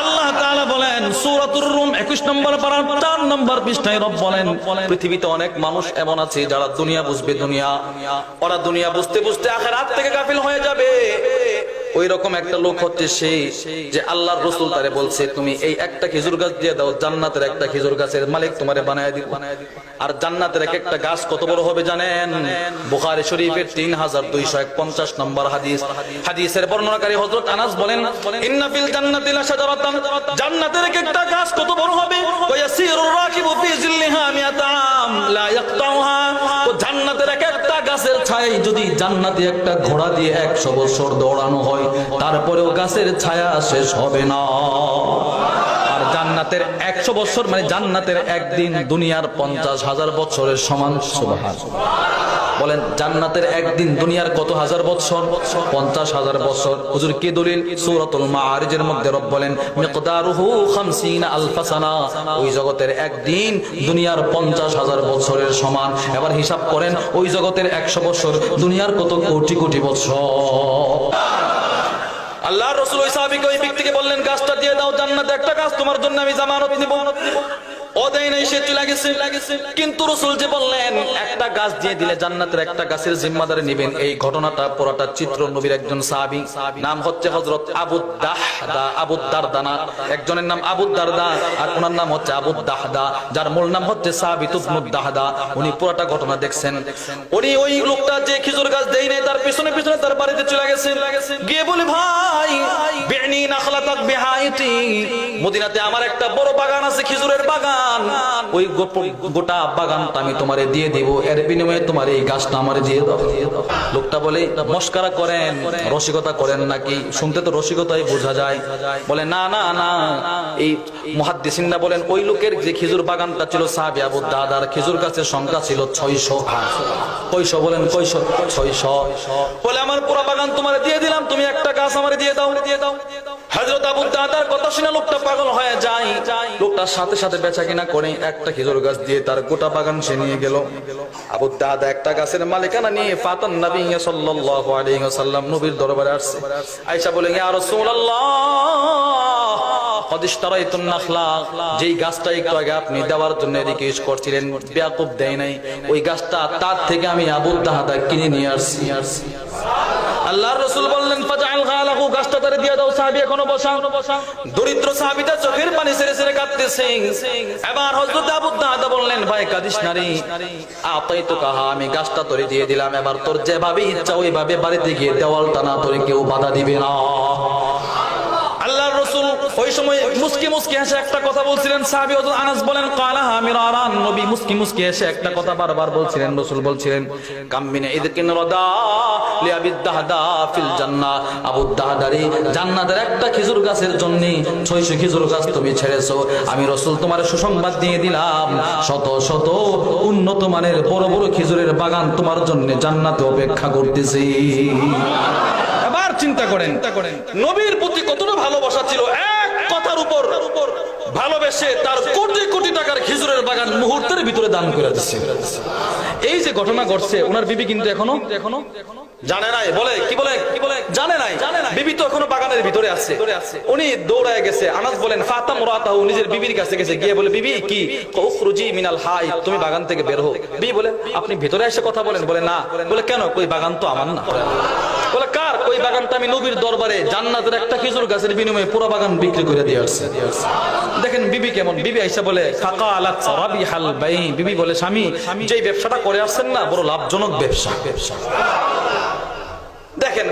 আল্লাহ তাআলা বলেন, সূরাতুর রুম 21 নম্বর পারা 4 নম্বর পৃষ্ঠায় রব বলেন, পৃথিবীতে অনেক মানুষ এমন আছে যারা দুনিয়া বুঝবে দুনিয়া। ওরা দুনিয়া বুঝতে বুঝতে আখিরাত থেকে গাফিল হয়ে যাবে। ওই রকম একটা লোক হচ্ছে সেই যে আল্লাহর রসুল তারে বলছে, তুমি এই একটা খেজুর গাছ দিয়ে দাও, জান্নাতের একটা খেজুর গাছের মালিক তোমারে বানায় দিব। আর জান্নাতের এক একটা গাছ কত বড় হবে জানেন? বুখারী শরীফের তিন হাজার দুইশো এক পঞ্চাশ নম্বর হাদিস। হাদিসের বর্ণনাকারী হযরত আনাস বলেন, ইন্না ফিল জান্নাতি লাশাজারাতান, জান্নাতের এক একটা গাছ কত বড় হবে? ওয়া ইয়াসিরুর রাকিবু ফি জিল্লিহা মিয়াতা আম লা ইয়াকতাউহা। ও জান্নাতের এক গাছের ছায় যদি জান্নাতে একটা ঘোড়া দিয়ে একশো বছর দৌড়ানো হয়, তারপরেও গাছের ছায়া শেষ হবে না। আর জান্নাতের একশো বছর মানে জান্নাতের একদিন দুনিয়ার পঞ্চাশ হাজার বছরের সমান সুবহান বলেন, জান্নাতের একদিন দুনিয়ার কত হাজার বছর পঞ্চাশ হাজার বছর হুজুর, কি দলিল? সূরাতুল মাআরিজের মধ্যে রব বলেন, মিকদারুহু 50 আলফা সানা ওই জগতের একদিন দুনিয়ার পঞ্চাশ হাজার বছরের সমান। এবার হিসাব করেন, ওই জগতের একশো বছর দুনিয়ার কত কোটি কোটি বছর আল্লাহ রসুল ওই সাহাবিকে ওই ব্যক্তিকে বললেন, গাছটা দিয়ে দাও, জান্নাতে একটা গাছ, তোমার জন্য আমি জামানত নিব। ও দেয় নাই, সে চলে গেছে। কিন্তু একটা গাছ দিয়ে দিলে জান্নাতের একটা গাছের জিম্মাদারি নেবেন। এই ঘটনাটা পুরাটা চিত্র নবীর একজন সাহাবী। নাম হচ্ছে হযরত আবু দাহদা, আবু দারদানা। একজনের নাম আবু দারদা আর নাম হচ্ছে আবু দাহদা। যার মূল নাম হচ্ছে সাহাবী তুবনুদ দাহদা। উনি পুরাটা ঘটনা দেখছেন। উনি ওই লোকটা যে খেজুর গাছ দেই নাই, তার পিছনে পিছনে তার বাড়িতে চলে গেছে। গিয়ে বলে, ভাই, বিনি নাখলাতাক বিহাইতি মদিনাতে আমার একটা বড় বাগান আছে, খেজুরের বাগান। ওই গোটা বাগানটা আমি তোমারে দিয়ে দিব। এর বিনিময়ে তোমার এই গাছটা দিয়ে দাও। লোকটা বলে মস্কারা করেন, রসিকতা করেন নাকি? শুনতে তো রসিকতাই বোঝা যায়। বলে, না না না। এই বলেন, ওই লোকের যে খেজুর বাগানটা ছিল সাহাবি আবু দাদার খেজুর গাছের সংখ্যা ছিল ছয়শো কয়শো বলেন, কয়শো, ছয়শো। বলে, আমার পুরো বাগান তোমারে দিয়ে দিলাম। তুমি একটা গাছ আমারে দিয়ে দাও। দিয়ে দাও হযরত আবু দাদার কথা শুনে লোকটা পাগল হয়ে যায়। লোকটার সাথে সাথে বেচা কিনা করে একটা খেজুর গাছ দিয়ে তার গোটা বাগান সে নিয়ে গেল। আবু দাদা একটা গাছের মালিকানা নিয়ে ফাতান নবী সাল্লাল্লাহু আলাইহি ওয়াসাল্লাম নবীর দরবারে আসছে। আয়েশা বলে ইয়া রাসূলুল্লাহ যেই গাছটা আপনি দেওয়ার জন্য দেয় নাই। ওই গাছটা তার থেকে আমি কিনে নিয়ে আসছি। আল্লাহর রাসূল বললেন গালাহু দিয়ে দাও সাহাবি, এখনও বসা দরিদ্র সাহাবিটা চোখের পানি ছেড়ে ছেড়ে কাঁদতেছে। এবার হযরত আবু দাদা বললেন, ভাই, কাঁদিস নারী রে। আতাইতু কাহা, আমি গাছটা তোরে দিয়ে দিলাম। এবার তোর যেভাবে ইচ্ছা, ওইভাবে বাড়িতে গিয়ে দেওয়ালটা না তোরে কেউ বাধা দিবে না। ওই সময় মুস্কি মুস্কি হেসে একটা কথা বলছিলেন সাহাবী হযরত আনাস বলেন, কালা আমিরান নবী মুস্কি মুস্কি হেসে একটা কথা বারবার বলছিলেন, রাসূল বলছিলেন কাম্মিনা ইদকিন রাদা লিআবি দাহদা ফিল জান্নাহ আবু দাহদারি, জান্নাতের একটা খেজুর গাছের জন্য 600 খেজুর গাছ তুমি ছেড়েছো। আমি রাসূল তোমার সুসংবাদ দিয়ে দিলাম, শত শত উন্নত মানের বড় বড় খেজুরের বাগান তোমার জন্য জান্নাতে অপেক্ষা করতেছে। এবার চিন্তা করেন, নবীর প্রতি কতটা ভালোবাসা ছিল? এক কথার উপর ভালোবেসে তার কোটি কোটি টাকার খেজুরের বাগান মুহূর্তের ভিতরে দান করে দিচ্ছে এই যে ঘটনা ঘটছে ওনার বিবি কিন্তু এখনও এখনও জানে নাই বলে কি বলে কি বলে জানে নাই। বিবি তো এখনও বাগানের ভিতরে আছে। উনি দৌড়ায় গেছে আনাস বলেন ফাতাম রাতাহু নিজের বিবির কাছে গেছে গিয়ে বলে বিবি কি? উখরুজি মিনাল হাই তুমি বাগান থেকে বের হও। বিবি বলে আপনি ভিতরে এসে কথা বলেন। বলে না। বলে কেন? কই বাগান তো আমার না। ওই বাগানটা আমি নবীর দরবারে জান্নাতের একটা খেজুর গাছের বিনিময়ে পুরো বাগান বিক্রি করে দিয়ে আসছে। দেখেন বিবি কেমন? বিবি আইসা বলে কাকা সারাবি হাল বাই বিবি বলে, স্বামী, যেই ব্যবসাটা করে আসছেন না, বড় লাভজনক ব্যবসা ব্যবসা। দেখেন